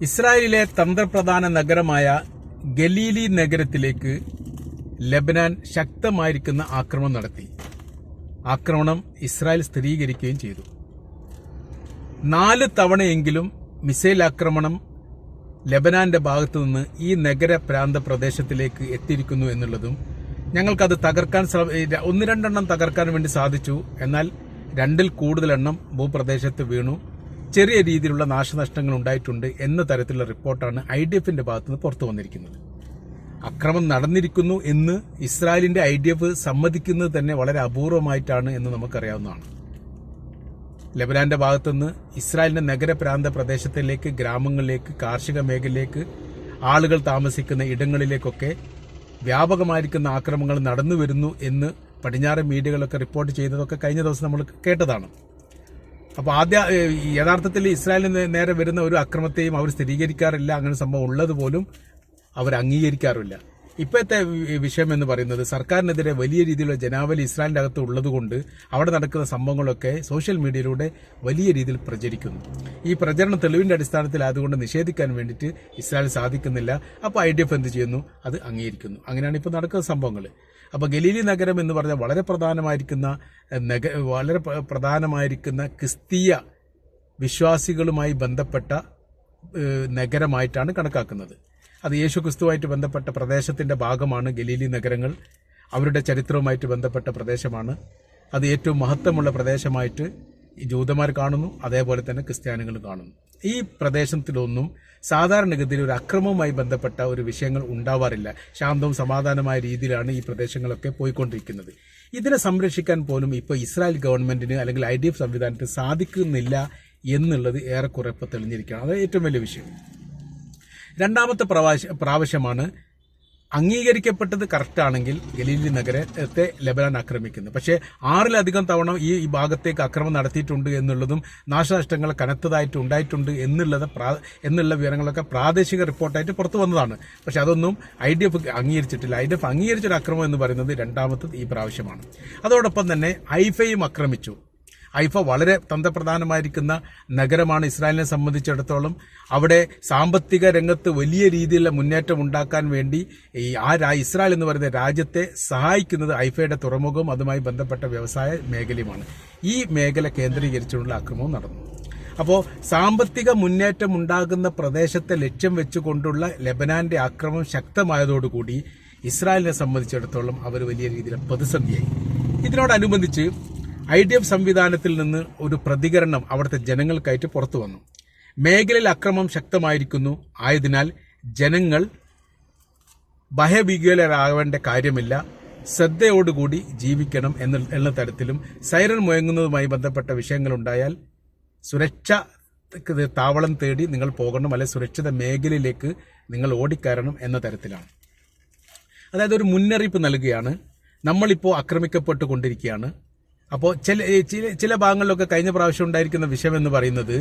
ഇസ്രായേലിലെ തന്ത്രപ്രധാന നഗരമായ ഗലീലി നഗരത്തിലേക്ക് ലബനാൻ ശക്തമായിരിക്കുന്ന ആക്രമണം നടത്തി. ആക്രമണം ഇസ്രായേൽ സ്ഥിരീകരിക്കുകയും ചെയ്തു. നാല് തവണയെങ്കിലും മിസൈൽ ആക്രമണം ലബനാന്റെ ഭാഗത്തു നിന്ന് ഈ നഗര പ്രാന്ത പ്രദേശത്തിലേക്ക് എത്തിയിരിക്കുന്നു എന്നുള്ളതും ഞങ്ങൾക്കത് തകർക്കാൻ ഒന്ന് രണ്ടെണ്ണം തകർക്കാൻ വേണ്ടി സാധിച്ചു. എന്നാൽ രണ്ടിൽ കൂടുതൽ എണ്ണം ഭൂപ്രദേശത്ത് വീണു. ചെറിയ രീതിയിലുള്ള നാശനഷ്ടങ്ങൾ ഉണ്ടായിട്ടുണ്ട് എന്ന തരത്തിലുള്ള റിപ്പോർട്ടാണ് ഐ ഡി എഫിന്റെ ഭാഗത്തുനിന്ന് പുറത്തു വന്നിരിക്കുന്നത്. അക്രമം നടന്നിരിക്കുന്നു എന്ന് ഇസ്രായേലിന്റെ ഐ ഡി എഫ് സമ്മതിക്കുന്നത് തന്നെ വളരെ അപൂർവമായിട്ടാണ് എന്ന് നമുക്കറിയാവുന്നതാണ്. ലബനാന്റെ ഭാഗത്തുനിന്ന് ഇസ്രായേലിന്റെ നഗരപ്രാന്ത പ്രദേശത്തിലേക്ക് ഗ്രാമങ്ങളിലേക്ക് കാർഷിക മേഖലയിലേക്ക് ആളുകൾ താമസിക്കുന്ന ഇടങ്ങളിലേക്കൊക്കെ വ്യാപകമായിരിക്കുന്ന ആക്രമങ്ങൾ നടന്നു വരുന്നു എന്ന് പടിഞ്ഞാറൻ മീഡിയകളൊക്കെ റിപ്പോർട്ട് ചെയ്തതൊക്കെ കഴിഞ്ഞ ദിവസം നമ്മൾ കേട്ടതാണ്. അപ്പോൾ ആദ്യ യഥാർത്ഥത്തിൽ ഇസ്രായേലിന് നേരെ വരുന്ന ഒരു അക്രമത്തെയും അവർ സ്ഥിരീകരിക്കാറില്ല അങ്ങനെ സംഭവം ഉള്ളത് പോലും അവർ അംഗീകരിക്കാറില്ല. ഇപ്പോഴത്തെ വിഷയം എന്ന് പറയുന്നത് സർക്കാരിനെതിരെ വലിയ രീതിയിലുള്ള ജനാവലി ഇസ്രായേലിന്റെ അകത്ത് ഉള്ളതുകൊണ്ട് അവിടെ നടക്കുന്ന സംഭവങ്ങളൊക്കെ സോഷ്യൽ മീഡിയയിലൂടെ വലിയ രീതിയിൽ പ്രചരിക്കുന്നു. ഈ പ്രചരണം തെളിവിന്റെ അടിസ്ഥാനത്തിൽ അതുകൊണ്ട് നിഷേധിക്കാൻ വേണ്ടിയിട്ട് ഇസ്രായേൽ സാധിക്കുന്നില്ല. അപ്പോൾ ഐ ഡി എഫ് എന്ത് ചെയ്യുന്നു? അത് അംഗീകരിക്കുന്നു. അങ്ങനെയാണ് ഇപ്പോൾ നടക്കുന്ന സംഭവങ്ങൾ. അപ്പോൾ ഗലീലി നഗരം എന്ന് പറഞ്ഞാൽ വളരെ പ്രധാനമായിരിക്കുന്ന നഗ വളരെ പ്രധാനമായിരിക്കുന്ന ക്രിസ്തീയ വിശ്വാസികളുമായി ബന്ധപ്പെട്ട നഗരമായിട്ടാണ് കണക്കാക്കുന്നത്. അത് യേശു ക്രിസ്തുവായിട്ട് ബന്ധപ്പെട്ട പ്രദേശത്തിന്റെ ഭാഗമാണ് ഗലീലി നഗരങ്ങൾ. അവരുടെ ചരിത്രവുമായിട്ട് ബന്ധപ്പെട്ട പ്രദേശമാണ്. അത് ഏറ്റവും മഹത്വമുള്ള പ്രദേശമായിട്ട് ജൂതന്മാർ കാണുന്നു അതേപോലെ തന്നെ ക്രിസ്ത്യാനികൾ കാണുന്നു. ഈ പ്രദേശത്തിലൊന്നും സാധാരണഗതിയിൽ ഒരു അക്രമവുമായി ബന്ധപ്പെട്ട ഒരു വിഷയങ്ങൾ ഉണ്ടാവാറില്ല. ശാന്തവും സമാധാനമായ രീതിയിലാണ് ഈ പ്രദേശങ്ങളൊക്കെ പോയിക്കൊണ്ടിരിക്കുന്നത്. ഇതിനെ സംരക്ഷിക്കാൻ പോലും ഇപ്പോൾ ഇസ്രായേൽ ഗവൺമെന്റിന് അല്ലെങ്കിൽ ഐ ഡി എഫ് സംവിധാനത്തിന് സാധിക്കുന്നില്ല എന്നുള്ളത് ഏറെക്കുറെ ഇപ്പോൾ തെളിഞ്ഞിരിക്കുകയാണ്. അത് ഏറ്റവും വലിയ വിഷയം. രണ്ടാമത്തെ പ്രാവശ്യ പ്രാവശ്യമാണ് അംഗീകരിക്കപ്പെട്ടത് കറക്റ്റാണെങ്കിൽ ഗലീലി നഗരത്തെ ലബനാൻ ആക്രമിക്കുന്നു. പക്ഷേ ആറിലധികം തവണ ഈ ഭാഗത്തേക്ക് അക്രമം നടത്തിയിട്ടുണ്ട് എന്നുള്ളതും നാശനഷ്ടങ്ങൾ കനത്തതായിട്ട് ഉണ്ടായിട്ടുണ്ട് എന്നുള്ളത് എന്നുള്ള വിവരങ്ങളൊക്കെ പ്രാദേശിക റിപ്പോർട്ടായിട്ട് പുറത്തു വന്നതാണ്. പക്ഷെ അതൊന്നും ഐ ഡി എഫ് അംഗീകരിച്ചിട്ടില്ല. ഐ ഡി എഫ് അംഗീകരിച്ചൊരു അക്രമം എന്ന് പറയുന്നത് രണ്ടാമത്തത് ഈ പ്രാവശ്യമാണ്. അതോടൊപ്പം തന്നെ ഐഫയും ആക്രമിച്ചു. ഐഫ വളരെ തന്ത്രപ്രധാനമായിരിക്കുന്ന നഗരമാണ് ഇസ്രായേലിനെ സംബന്ധിച്ചിടത്തോളം. അവിടെ സാമ്പത്തിക രംഗത്ത് വലിയ രീതിയിലുള്ള മുന്നേറ്റം ഉണ്ടാക്കാൻ വേണ്ടി ഈ ആ ഇസ്രായേൽ എന്ന് പറയുന്ന രാജ്യത്തെ സഹായിക്കുന്നത് ഹൈഫയുടെ തുറമുഖവും അതുമായി ബന്ധപ്പെട്ട വ്യവസായ മേഖലയുമാണ്. ഈ മേഖല കേന്ദ്രീകരിച്ചുള്ള ആക്രമണം നടന്നു. അപ്പോൾ സാമ്പത്തിക മുന്നേറ്റം ഉണ്ടാകുന്ന പ്രദേശത്തെ ലക്ഷ്യം വെച്ചുകൊണ്ടുള്ള ലബനാന്റെ ആക്രമണം ശക്തമായതോടുകൂടി ഇസ്രായേലിനെ സംബന്ധിച്ചിടത്തോളം അവർ വലിയ രീതിയിൽ പ്രതിസന്ധിയായി. ഇതിനോടനുബന്ധിച്ച് ഐ ഡി എഫ് സംവിധാനത്തിൽ നിന്ന് ഒരു പ്രതികരണം അവിടുത്തെ ജനങ്ങൾക്കായിട്ട് പുറത്തു വന്നു. മേഖലയിൽ അക്രമം ശക്തമായിരിക്കുന്നു. ആയതിനാൽ ജനങ്ങൾ ഭയഭീകരാവേണ്ട കാര്യമില്ല. ശ്രദ്ധയോടുകൂടി ജീവിക്കണം എന്ന എന്ന തരത്തിലും സൈറൻ മുഴങ്ങുന്നതുമായി ബന്ധപ്പെട്ട വിഷയങ്ങളുണ്ടായാൽ സുരക്ഷ താവളം തേടി നിങ്ങൾ പോകണം. അല്ലെ സുരക്ഷിത മേഖലയിലേക്ക് നിങ്ങൾ ഓടിക്കയറണം എന്ന തരത്തിലാണ്. അതായത് ഒരു മുന്നറിയിപ്പ് നൽകുകയാണ്. നമ്മളിപ്പോൾ ആക്രമിക്കപ്പെട്ടുകൊണ്ടിരിക്കുകയാണ്. അപ്പോൾ ചില ചില ചില ഭാഗങ്ങളിലൊക്കെ കഴിഞ്ഞ പ്രാവശ്യം ഉണ്ടായിരിക്കുന്ന വിഷയം എന്ന് പറയുന്നത്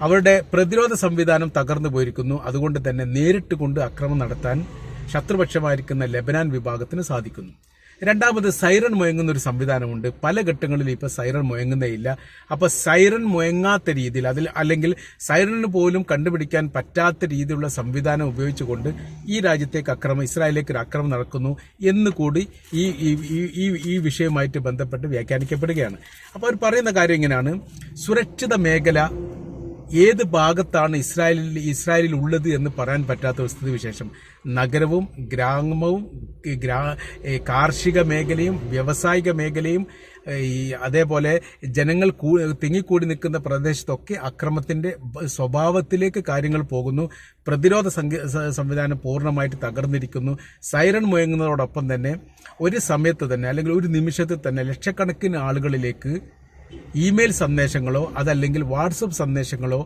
അവരുടെ പ്രതിരോധ സംവിധാനം തകർന്നു പോയിരിക്കുന്നു. അതുകൊണ്ട് തന്നെ നേരിട്ട് കൊണ്ട് അക്രമം നടത്താൻ ശത്രുപക്ഷമായിരിക്കുന്ന ലബനാൻ വിഭാഗത്തിന് സാധിക്കുന്നു. രണ്ടാമത് സൈറൺ മുഴങ്ങുന്ന ഒരു സംവിധാനമുണ്ട്. പല ഘട്ടങ്ങളിലും ഇപ്പോൾ സൈറൺ മുഴങ്ങുന്നേയില്ല. അപ്പോൾ സൈറൺ മുഴങ്ങാത്ത രീതിയിൽ അതിൽ അല്ലെങ്കിൽ സൈറണിന് പോലും കണ്ടുപിടിക്കാൻ പറ്റാത്ത രീതിയിലുള്ള സംവിധാനം ഉപയോഗിച്ചുകൊണ്ട് ഈ രാജ്യത്തേക്ക് അക്രമം ഇസ്രായേലിലേക്ക് ഒരു അക്രമം നടക്കുന്നു എന്ന് കൂടി ഈ ഈ- ഈ- വിഷയവുമായിട്ട് ബന്ധപ്പെട്ട് വ്യാഖ്യാനിക്കപ്പെടുകയാണ്. അപ്പോൾ അവർ പറയുന്ന കാര്യം ഇങ്ങനെയാണ്. സുരക്ഷിത മേഖല ഏത് ഭാഗത്താണ് ഇസ്രായേലിൽ ഇസ്രായേലിൽ ഉള്ളത് എന്ന് പറയാൻ പറ്റാത്ത ഒരു സ്ഥിതിവിശേഷം നഗരവും ഗ്രാമവും കാർഷിക മേഖലയും വ്യവസായിക മേഖലയും ഈ അതേപോലെ ജനങ്ങൾ തിങ്ങിക്കൂടി നിൽക്കുന്ന പ്രദേശത്തൊക്കെ അക്രമത്തിന്റെ സ്വഭാവത്തിലേക്ക് കാര്യങ്ങൾ പോകുന്നു. പ്രതിരോധ സംവിധാനം പൂർണമായിട്ട് തകർന്നിരിക്കുന്നു. സൈറൺ മുഴങ്ങുന്നതോടൊപ്പം തന്നെ ഒരു സമയത്ത് തന്നെ അല്ലെങ്കിൽ ഒരു നിമിഷത്തിൽ തന്നെ ലക്ഷക്കണക്കിന് ആളുകളിലേക്ക് ഇമെയിൽ സന്ദേശങ്ങളോ അതല്ലെങ്കിൽ വാട്സപ്പ് സന്ദേശങ്ങളോ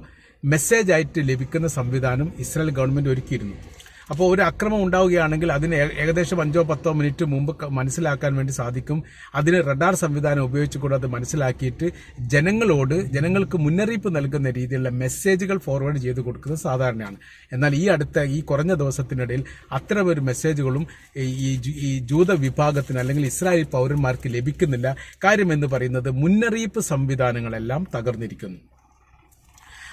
മെസ്സേജ് ആയിട്ട് ലഭിക്കുന്ന സംവിധാനം ഇസ്രായേൽ ഗവൺമെന്റ് ഒരുക്കിയിരുന്നു. അപ്പോൾ ഒരു അക്രമം ഉണ്ടാവുകയാണെങ്കിൽ അതിന് ഏകദേശം അഞ്ചോ പത്തോ മിനിറ്റ് മുമ്പ് മനസ്സിലാക്കാൻ വേണ്ടി സാധിക്കും. അതിന് റഡാർ സംവിധാനം ഉപയോഗിച്ചുകൊണ്ട് അത് മനസ്സിലാക്കിയിട്ട് ജനങ്ങളോട് ജനങ്ങൾക്ക് മുന്നറിയിപ്പ് നൽകുന്ന രീതിയിലുള്ള മെസ്സേജുകൾ ഫോർവേഡ് ചെയ്ത് കൊടുക്കുന്നത് സാധാരണയാണ്. എന്നാൽ ഈ അടുത്ത ഈ കുറഞ്ഞ ദിവസത്തിനിടയിൽ അത്തരം ഒരു മെസ്സേജുകളും ഈ- ജൂത വിഭാഗത്തിന് അല്ലെങ്കിൽ ഇസ്രായേൽ പൗരന്മാർക്ക് ലഭിക്കുന്നില്ല. കാര്യമെന്ന് പറയുന്നത് മുന്നറിയിപ്പ് സംവിധാനങ്ങളെല്ലാം തകർന്നിരിക്കുന്നു.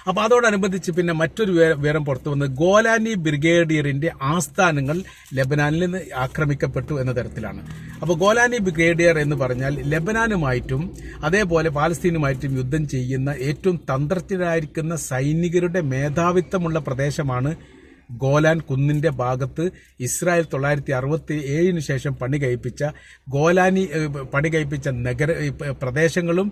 അപ്പോൾ അതോടനുബന്ധിച്ച് പിന്നെ മറ്റൊരു വിവരം പുറത്തു വന്നത് ഗോലാനി ബ്രിഗേഡിയറിന്റെ ആസ്ഥാനങ്ങൾ ലബനാനിൽ നിന്ന് ആക്രമിക്കപ്പെട്ടു എന്ന തരത്തിലാണ്. അപ്പോൾ ഗോലാനി ബ്രിഗേഡിയർ എന്ന് പറഞ്ഞാൽ ലബനാനുമായിട്ടും അതേപോലെ പാലസ്തീനുമായിട്ടും യുദ്ധം ചെയ്യുന്ന ഏറ്റവും തന്ത്രജ്ഞരായിരിക്കുന്ന സൈനികരുടെ മേധാവിത്വമുള്ള പ്രദേശമാണ് ഗോലാൻ കുന്നിന്റെ ഭാഗത്ത് ഇസ്രായേൽ തൊള്ളായിരത്തി അറുപത്തി ഏഴിന് ശേഷം പണി കഴിപ്പിച്ച ഗോലാനി പണി കഴിപ്പിച്ച നഗര പ്രദേശങ്ങളും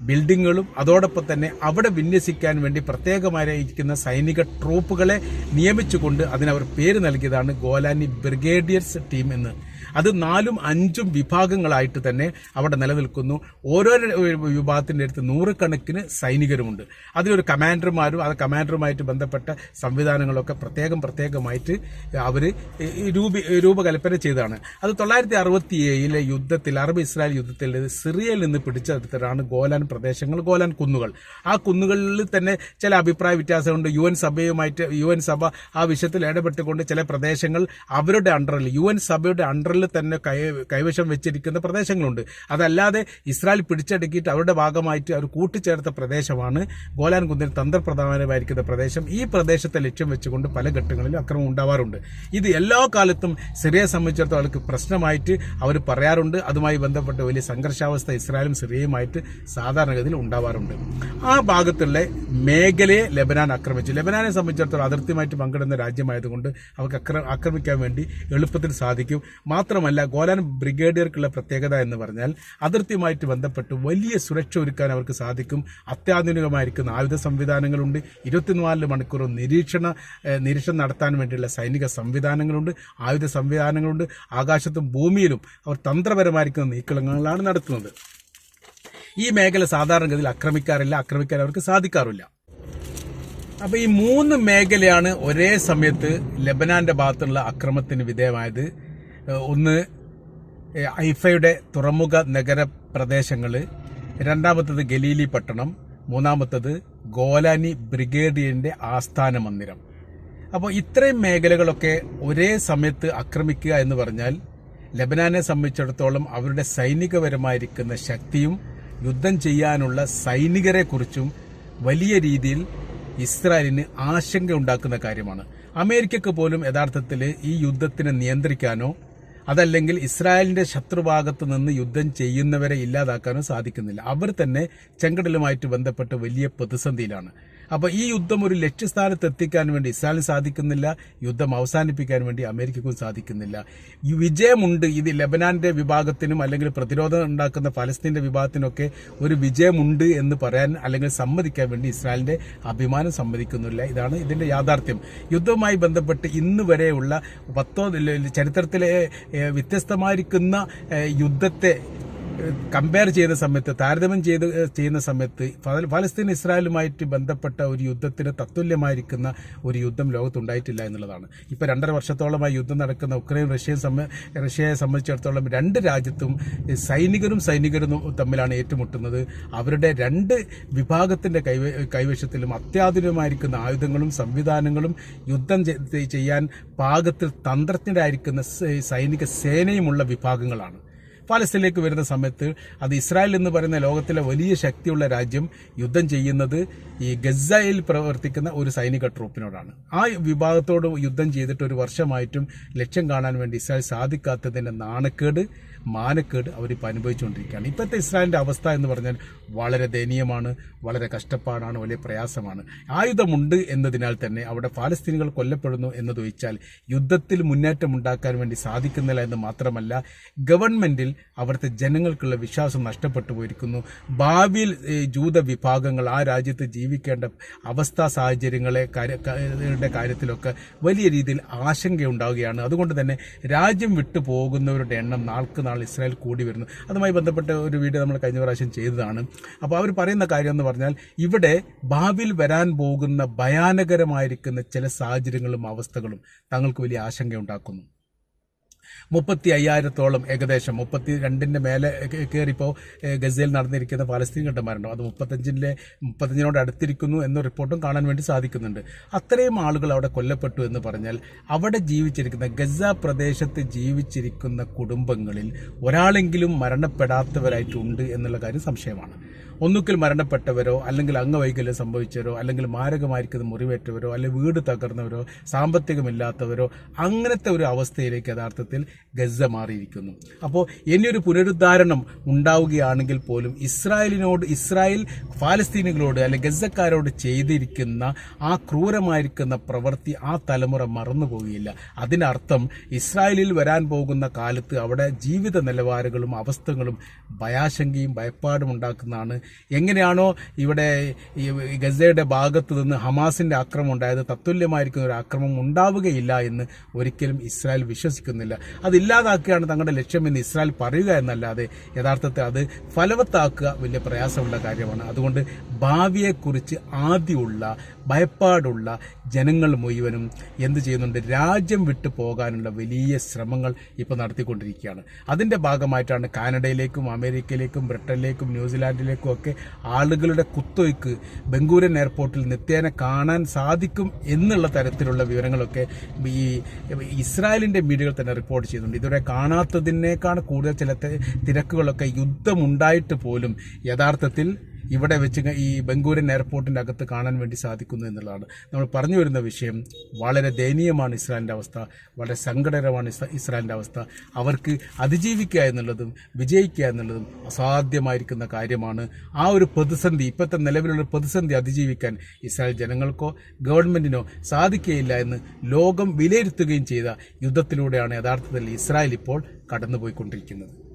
ബിൽഡിങ്ങുകളും അതോടൊപ്പം തന്നെ അവിടെ വിന്യസിക്കാൻ വേണ്ടി പ്രത്യേകമായിരിക്കുന്ന സൈനിക ട്രൂപ്പുകളെ നിയമിച്ചുകൊണ്ട് അതിനവർ പേര് നൽകിയതാണ് ഗോലാനി ബ്രിഗേഡിയർസ് ടീം എന്ന്. അത് നാലും അഞ്ചും വിഭാഗങ്ങളായിട്ട് തന്നെ അവിടെ നിലനിൽക്കുന്നു. ഓരോ വിഭാഗത്തിന്റെ അടുത്ത് നൂറുകണക്കിന് സൈനികരുമുണ്ട്. അതിലൊരു കമാൻഡർമാരും ആ കമാൻഡറുമായിട്ട് ബന്ധപ്പെട്ട സംവിധാനങ്ങളൊക്കെ പ്രത്യേകം പ്രത്യേകമായിട്ട് അവർ രൂപ രൂപകൽപ്പന ചെയ്തതാണ്. അത് തൊള്ളായിരത്തി അറുപത്തി ഏഴിലെ യുദ്ധത്തിൽ അറബ് ഇസ്രായേൽ യുദ്ധത്തിൽ സിറിയയിൽ നിന്ന് പിടിച്ചെടുത്തതാണ് ഗോലാൻ പ്രദേശങ്ങൾ ഗോലാൻ കുന്നുകൾ. ആ കുന്നുകളിൽ തന്നെ ചില അഭിപ്രായ വ്യത്യാസമുണ്ട്. യു എൻ സഭയുമായിട്ട് യു എൻ സഭ ആ വിഷയത്തിൽ ഇടപെട്ടുകൊണ്ട് ചില പ്രദേശങ്ങൾ അവരുടെ അണ്ടറിൽ യു എൻ സഭയുടെ അണ്ടറിൽ തന്നെ കൈ- കൈവശം വെച്ചിരിക്കുന്ന പ്രദേശങ്ങളുണ്ട്. അതല്ലാതെ ഇസ്രായേൽ പിടിച്ചടക്കിയിട്ട് അവരുടെ ഭാഗമായിട്ട് അവർ കൂട്ടിച്ചേർത്ത പ്രദേശമാണ്. ഗോലാൻ കുന്നിൽ തന്ത്രപ്രധാനമായിരിക്കുന്ന പ്രദേശം. ഈ പ്രദേശത്തെ ലക്ഷ്യം വെച്ചുകൊണ്ട് പല ഘട്ടങ്ങളിലും അക്രമം ഉണ്ടാവാറുണ്ട്. ഇത് എല്ലാ കാലത്തും സിറിയയെ സംബന്ധിച്ചിടത്തോളം അവർക്ക് പ്രശ്നമായിട്ട് അവർ പറയാറുണ്ട്. അതുമായി ബന്ധപ്പെട്ട വലിയ സംഘർഷാവസ്ഥ ഇസ്രായേലും സിറിയയുമായിട്ട് സാധാരണഗതിയിൽ ഉണ്ടാവാറുണ്ട്. ആ ഭാഗത്തുള്ള മേഖലയെ ലബനാൻ ആക്രമിച്ചു. ലബനാനെ സംബന്ധിച്ചിടത്തോളം അതിർത്തിയുമായിട്ട് പങ്കിടുന്ന രാജ്യമായതുകൊണ്ട് അവർക്ക് ആക്രമിക്കാൻ വേണ്ടി എളുപ്പത്തിൽ സാധിക്കും. മാത്രമല്ല ഗോലാൻ ബ്രിഗേഡിയർക്കുള്ള പ്രത്യേകത എന്ന് പറഞ്ഞാൽ അതിർത്തിയുമായിട്ട് ബന്ധപ്പെട്ട് വലിയ സുരക്ഷ ഒരുക്കാൻ അവർക്ക് സാധിക്കും. അത്യാധുനികമായിരിക്കുന്ന ആയുധ സംവിധാനങ്ങളുണ്ട്. ഇരുപത്തിനാല് മണിക്കൂർ നിരീക്ഷണ നിരീക്ഷണം നടത്താൻ വേണ്ടിയുള്ള സൈനിക സംവിധാനങ്ങളുണ്ട്. ആയുധ സംവിധാനങ്ങളുണ്ട്. ആകാശത്തും ഭൂമിയിലും അവർ തന്ത്രപരമായിരിക്കുന്ന നീക്കങ്ങളാണ് നടത്തുന്നത്. ഈ മേഖല സാധാരണഗതിയിൽ ആക്രമിക്കാറില്ല. ആക്രമിക്കാൻ അവർക്ക് സാധിക്കാറില്ല. അപ്പോൾ ഈ മൂന്ന് മേഖലയാണ് ഒരേ സമയത്ത് ലബനാന്റെ ഭാഗത്തുള്ള അക്രമത്തിന് വിധേയമായത്. ഒന്ന് ഐഫയുടെ തുറമുഖ നഗര പ്രദേശങ്ങൾ രണ്ടാമത്തത് ഗലീലി പട്ടണം മൂന്നാമത്തത് ഗോലാനി ബ്രിഗേഡിയന്റെ ആസ്ഥാന മന്ദിരം. അപ്പോൾ ഇത്രയും മേഖലകളൊക്കെ ഒരേ സമയത്ത് ആക്രമിക്കുക എന്ന് പറഞ്ഞാൽ ലബനാനെ സംബന്ധിച്ചിടത്തോളം അവരുടെ സൈനികപരമായിരിക്കുന്ന ശക്തിയും യുദ്ധം ചെയ്യാനുള്ള സൈനികരെക്കുറിച്ചും വലിയ രീതിയിൽ ഇസ്രായേലിന് ആശങ്ക ഉണ്ടാക്കുന്ന കാര്യമാണ്. അമേരിക്കക്ക് പോലും യഥാർത്ഥത്തിൽ ഈ യുദ്ധത്തിനെ നിയന്ത്രിക്കാനോ അതല്ലെങ്കിൽ ഇസ്രായേലിന്റെ ശത്രുഭാഗത്ത് നിന്ന് യുദ്ധം ചെയ്യുന്നവരെ ഇല്ലാതാക്കാനും സാധിക്കുന്നില്ല. അവർ തന്നെ ചെങ്കടലുമായിട്ട് ബന്ധപ്പെട്ട് വലിയ പ്രതിസന്ധിയിലാണ്. അപ്പൊ ഈ യുദ്ധം ഒരു ലക്ഷ്യസ്ഥാനത്ത് എത്തിക്കാൻ വേണ്ടി ഇസ്രായേലിന് സാധിക്കുന്നില്ല. യുദ്ധം അവസാനിപ്പിക്കാൻ വേണ്ടി അമേരിക്കക്കും സാധിക്കുന്നില്ല. ഈ വിജയമുണ്ട്. ഇത് ലബനാന്റെ വിഭാഗത്തിനും അല്ലെങ്കിൽ പ്രതിരോധം ഉണ്ടാക്കുന്ന ഫലസ്തീന്റെ വിഭാഗത്തിനൊക്കെ ഒരു വിജയമുണ്ട് എന്ന് പറയാൻ അല്ലെങ്കിൽ സമ്മതിക്കാൻ വേണ്ടി ഇസ്രായേലിന്റെ അഭിമാനം സമ്മതിക്കുന്നില്ല. ഇതാണ് ഇതിന്റെ യാഥാർത്ഥ്യം. യുദ്ധവുമായി ബന്ധപ്പെട്ട് ഇന്ന് വരെയുള്ള പത്തോ ചരിത്രത്തിലെ വ്യത്യസ്തമായിരിക്കുന്ന യുദ്ധത്തെ കമ്പയർ ചെയ്യുന്ന സമയത്ത് താരതമ്യം ചെയ്ത് ചെയ്യുന്ന സമയത്ത് ഫല- ഫലസ്തീൻ ഇസ്രായേലുമായിട്ട് ബന്ധപ്പെട്ട ഒരു യുദ്ധത്തിന് തത്തുല്യമായിരിക്കുന്ന ഒരു യുദ്ധം ലോകത്തുണ്ടായിട്ടില്ല എന്നുള്ളതാണ്. ഇപ്പോൾ രണ്ടര വർഷത്തോളമായി യുദ്ധം നടക്കുന്ന ഉക്രൈൻ റഷ്യയെ റഷ്യയെ സംബന്ധിച്ചിടത്തോളം രണ്ട് രാജ്യത്തും സൈനികരും സൈനികരും തമ്മിലാണ് ഏറ്റുമുട്ടുന്നത്. അവരുടെ രണ്ട് വിഭാഗത്തിന്റെ കൈവ- കൈവശത്തിലും അത്യാധുനികമായിരിക്കുന്ന ആയുധങ്ങളും സംവിധാനങ്ങളും യുദ്ധം ചെയ്യാൻ പാകത്തിൽ തന്ത്രജ്ഞരായിരിക്കുന്ന സൈനിക സേനയുമുള്ള വിഭാഗങ്ങളാണ്. പാലസ്തീനിലേക്ക് വരുന്ന സമയത്ത് അത് ഇസ്രായേൽ എന്ന് പറയുന്ന ലോകത്തിലെ വലിയ ശക്തിയുള്ള രാജ്യം യുദ്ധം ചെയ്യുന്നത് ഈ ഗസയിൽ പ്രവർത്തിക്കുന്ന ഒരു സൈനിക ട്രൂപ്പിനോടാണ്. ആ വിഭാഗത്തോട് യുദ്ധം ചെയ്തിട്ട് ഒരു വർഷമായിട്ടും ലക്ഷ്യം കാണാൻ വേണ്ടി ഇസ്രായേൽ സാധിക്കാത്തതിന്റെ നാണക്കേട് മാനക്കേട് അവരിപ്പോൾ അനുഭവിച്ചുകൊണ്ടിരിക്കുകയാണ്. ഇപ്പോഴത്തെ ഇസ്രായേലിന്റെ അവസ്ഥ എന്ന് പറഞ്ഞാൽ വളരെ ദയനീയമാണ് വളരെ കഷ്ടപ്പാടാണ് വലിയ പ്രയാസമാണ്. ആയുധമുണ്ട് എന്നതിനാൽ തന്നെ അവിടെ ഫാലസ്തീനികൾ കൊല്ലപ്പെടുന്നു എന്നതൊഴിച്ചാൽ യുദ്ധത്തിൽ മുന്നേറ്റം ഉണ്ടാക്കാൻ വേണ്ടി സാധിക്കുന്നില്ല എന്ന് മാത്രമല്ല ഗവൺമെന്റിൽ അവിടുത്തെ ജനങ്ങൾക്കുള്ള വിശ്വാസം നഷ്ടപ്പെട്ടു പോയിരിക്കുന്നു. ഭാവിയിൽ ജൂത വിഭാഗങ്ങൾ ആ രാജ്യത്ത് ജീവിക്കേണ്ട അവസ്ഥാ സാഹചര്യങ്ങളെ കാര്യ- കാര്യത്തിലൊക്കെ വലിയ രീതിയിൽ ആശങ്കയുണ്ടാവുകയാണ്. അതുകൊണ്ട് തന്നെ രാജ്യം വിട്ടു പോകുന്നവരുടെ എണ്ണം നാൾക്ക് നാൾ ഇസ്രായേൽ കൂടി വരുന്നു. അതുമായി ബന്ധപ്പെട്ട ഒരു വീഡിയോ നമ്മൾ കഴിഞ്ഞ പ്രാവശ്യം ചെയ്തതാണ്. അപ്പോൾ അവർ പറയുന്ന കാര്യം എന്ന് പറഞ്ഞാൽ ഇവിടെ ഭാവിയിൽ വരാൻ പോകുന്ന ഭയാനകരമായിരിക്കുന്ന ചില സാഹചര്യങ്ങളും അവസ്ഥകളും തങ്ങൾക്ക് വലിയ ആശങ്കയുണ്ടാക്കുന്നു മുപ്പത്തി അയ്യായിരത്തോളം ഏകദേശം മുപ്പത്തി രണ്ടിന്റെ മേലെ കയറിപ്പോൾ ഗസയിൽ നടന്നിരിക്കുന്ന പാലസ്തീൻ ഘട്ടന്മാരുണ്ടോ അത് മുപ്പത്തഞ്ചിന്റെ മുപ്പത്തഞ്ചിനോട് അടുത്തിരിക്കുന്നു എന്ന റിപ്പോർട്ടും കാണാൻ വേണ്ടി സാധിക്കുന്നുണ്ട്. അത്രയും ആളുകൾ അവിടെ കൊല്ലപ്പെട്ടു എന്ന് പറഞ്ഞാൽ അവിടെ ജീവിച്ചിരിക്കുന്ന ഗസ പ്രദേശത്ത് ജീവിച്ചിരിക്കുന്ന കുടുംബങ്ങളിൽ ഒരാളെങ്കിലും മരണപ്പെടാത്തവരായിട്ടുണ്ട് എന്നുള്ള കാര്യം സംശയമാണ്. ഒന്നുകിൽ മരണപ്പെട്ടവരോ അല്ലെങ്കിൽ അംഗവൈകല്യം സംഭവിച്ചവരോ അല്ലെങ്കിൽ മാരകമായിരിക്കുന്ന മുറിവേറ്റവരോ അല്ലെങ്കിൽ വീട് തകർന്നവരോ സാമ്പത്തികമില്ലാത്തവരോ അങ്ങനത്തെ ഒരു അവസ്ഥയിലേക്ക് യഥാർത്ഥത്തിൽ ഗസ മാറിയിരിക്കുന്നു അപ്പോൾ ഇനിയൊരു പുനരുദ്ധാരണം ഉണ്ടാവുകയാണെങ്കിൽ പോലും ഇസ്രായേലിനോട് ഇസ്രായേൽ ഫാലസ്തീനുകളോട് അല്ലെങ്കിൽ ഗസക്കാരോട് ചെയ്തിരിക്കുന്ന ആ ക്രൂരമായിരിക്കുന്ന പ്രവൃത്തി ആ തലമുറ മറന്നുപോകുകയില്ല അതിനർത്ഥം ഇസ്രായേലിൽ വരാൻ പോകുന്ന കാലത്ത് അവിടെ ജീവിത നിലവാരങ്ങളും അവസ്ഥകളും ഭയാശങ്കയും ഭയപ്പാടും ഉണ്ടാക്കുന്നതാണ്. എങ്ങനെയാണോ ഇവിടെ ഗസയുടെ ഭാഗത്ത് നിന്ന് ഹമാസിന്റെ ആക്രമണം ഉണ്ടായത് തത്തുല്യമായിരിക്കുന്ന ഒരു ആക്രമം ഉണ്ടാവുകയില്ല എന്ന് ഒരിക്കലും ഇസ്രായേൽ വിശ്വസിക്കുന്നില്ല. അതില്ലാതാക്കുകയാണ് തങ്ങളുടെ ലക്ഷ്യമെന്ന് ഇസ്രായേൽ പറയുക എന്നല്ലാതെ യഥാർത്ഥത്തിൽ അത് ഫലവത്താക്കുക വലിയ പ്രയാസമുള്ള കാര്യമാണ്. അതുകൊണ്ട് ഭാവിയെക്കുറിച്ച് ആദ്യമുള്ള ഭയപ്പാടുള്ള ജനങ്ങൾ മുഴുവനും എന്ത് ചെയ്യുന്നുണ്ട്? രാജ്യം വിട്ടു പോകാനുള്ള വലിയ ശ്രമങ്ങൾ ഇപ്പോൾ നടത്തിക്കൊണ്ടിരിക്കുകയാണ്. അതിന്റെ ഭാഗമായിട്ടാണ് കാനഡയിലേക്കും അമേരിക്കയിലേക്കും ബ്രിട്ടനിലേക്കും ന്യൂസിലാൻഡിലേക്കും ഒക്കെ ആളുകളുടെ കുത്തൊഴുക്ക് ബംഗൂരൻ എയർപോർട്ടിൽ നിത്യേന കാണാൻ സാധിക്കും എന്നുള്ള തരത്തിലുള്ള വിവരങ്ങളൊക്കെ ഈ ഇസ്രായേലിന്റെ മീഡിയകൾ തന്നെ റിപ്പോർട്ട് ചെയ്യുന്നുണ്ട്. ഇതുവരെ കാണാത്തതിനേക്കാൾ കൂടുതൽ ചില തിരക്കുകളൊക്കെ യുദ്ധമുണ്ടായിട്ട് പോലും യഥാർത്ഥത്തിൽ ഇവിടെ വെച്ച് ഈ ബംഗൂരൻ എയർപോർട്ടിന്റെ അകത്ത് കാണാൻ വേണ്ടി സാധിക്കുന്നു എന്നുള്ളതാണ്. നമ്മൾ പറഞ്ഞു വരുന്ന വിഷയം വളരെ ദയനീയമാണ് ഇസ്രായേലിന്റെ അവസ്ഥ വളരെ സങ്കടകരമാണ് ഇസ്ര- ഇസ്രായേലിന്റെ അവസ്ഥ. അവർക്ക് അതിജീവിക്കുക എന്നുള്ളതും വിജയിക്കുക എന്നുള്ളതും അസാധ്യമായിരിക്കുന്ന കാര്യമാണ്. ആ ഒരു പ്രതിസന്ധി ഇപ്പോഴത്തെ നിലവിലുള്ള പ്രതിസന്ധി അതിജീവിക്കാൻ ഇസ്രായേൽ ജനങ്ങൾക്കോ ഗവൺമെന്റിനോ സാധിക്കുകയില്ല എന്ന് ലോകം വിലയിരുത്തുകയും ചെയ്ത യുദ്ധത്തിലൂടെയാണ് യഥാർത്ഥത്തിൽ ഇസ്രായേൽ ഇപ്പോൾ കടന്നുപോയിക്കൊണ്ടിരിക്കുന്നത്.